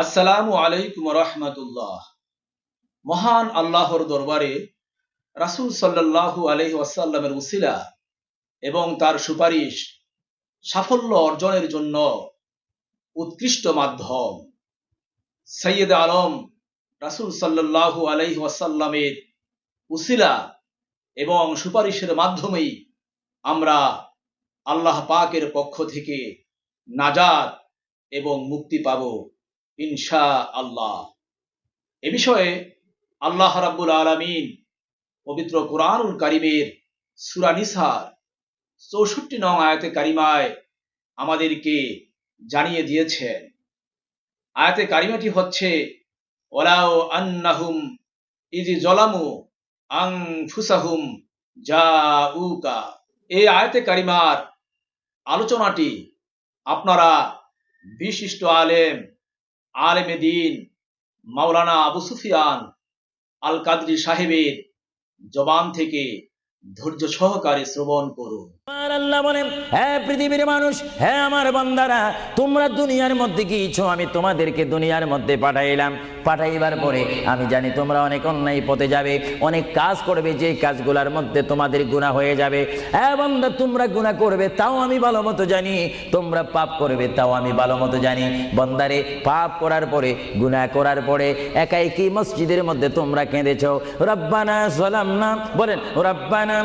আসসালামু আলাইকুম রহমতুল্লাহ। মহান আল্লাহর দরবারে রাসূল সাল্লাল্লাহু আলাইহি ওয়াসাল্লামের উসিলা এবং তার সুপারিশ সাফল্য অর্জনের জন্য উৎকৃষ্ট মাধ্যম। সৈয়দ আলম রাসূল সাল্লাল্লাহু আলাইহি ওয়াসাল্লামের উসিলা এবং সুপারিশের মাধ্যমেই আমরা আল্লাহ পাকের পক্ষ থেকে নাজাদ এবং মুক্তি পাব। ইনশা আল্লাহ এ বিষয়ে আল্লাহ রাব্বুল আলামিন পবিত্র কোরআনুল কারিমের সূরা নিসার চৌষট্টি নং আয়াতে কারিমায় আমাদেরকে জানিয়ে দিয়েছেন। আয়াতে কারিমাটি হচ্ছে ওলাও আন্নাহুম ইজি জলামু আংফুসাহুম জাউকা। এই আয়াতে কারিমার আলোচনাটি আপনারা বিশিষ্ট আলেম আলেমে দিন মাওলানা আবু সুফিয়ান আল কাদরি সাহেবের জবান থেকে ধৈর্য সহকারে শ্রবণ করুন। আল্লাহ বলেন বান্দারা গুণা গুণা পাপ করার পরে, গুনাহ করার পরে একাই কি মসজিদের মধ্যে তোমরা কেঁদেছ? রব্বানা বলেন, রব্বানা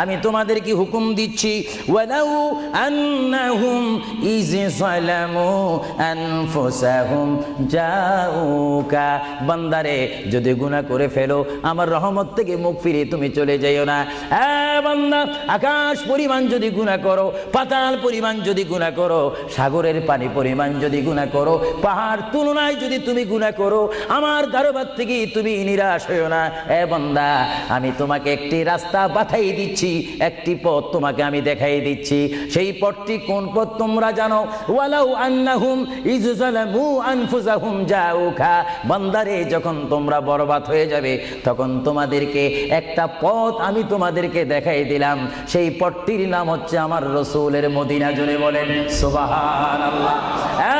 আমি তোমাদেরকে হুকুম দিচ্ছি, ওয়ালাউ বান্দারে, যদি গুনাহ করে ফেলো, আমার রহমত থেকে মুখ ফিরে তুমি চলে যাইও না। বান্দা, আকাশ পরিমাণ যদি গুনাহ করো, পাতাল পরিমাণ যদি গুনাহ করো, সাগরের পানি পরিমাণ যদি গুনাহ করো, পাহাড় তুলনায় যদি তুমি গুনাহ করো, আমার দরবার থেকে তুমি নিরাশ হইও না। এ বান্দা, আমি তোমাকে একটি রাস্তা বাতাই দিচ্ছি একটি পথ তোমাকে আমি দেখাই দিচ্ছি। সেই পথটি কোন পথ তোমরা জানো? বান্দারে, যখন তোমরা বরবাদ হয়ে যাবে, তখন তোমাদেরকে একটা পথ আমি তোমাদেরকে দেখাই দিলাম। সেই পথটির নাম হচ্ছে আমার রসুলের মদিনা জুড়ে বলেন হ্যাঁ?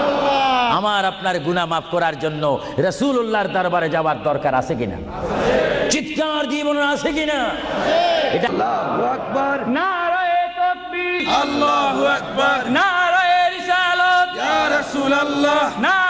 আমার আপনার গুণা মাফ করার জন্য রসুল্লাহর দরবারে যাওয়ার দরকার আছে কিনা? চিৎকার জীবন আছে কিনা? এটা নারায়ে না আল্লাহু আকবার। নারায়ে রিসালাত। ইয়া রাসূলুল্লাহ। নারায়ে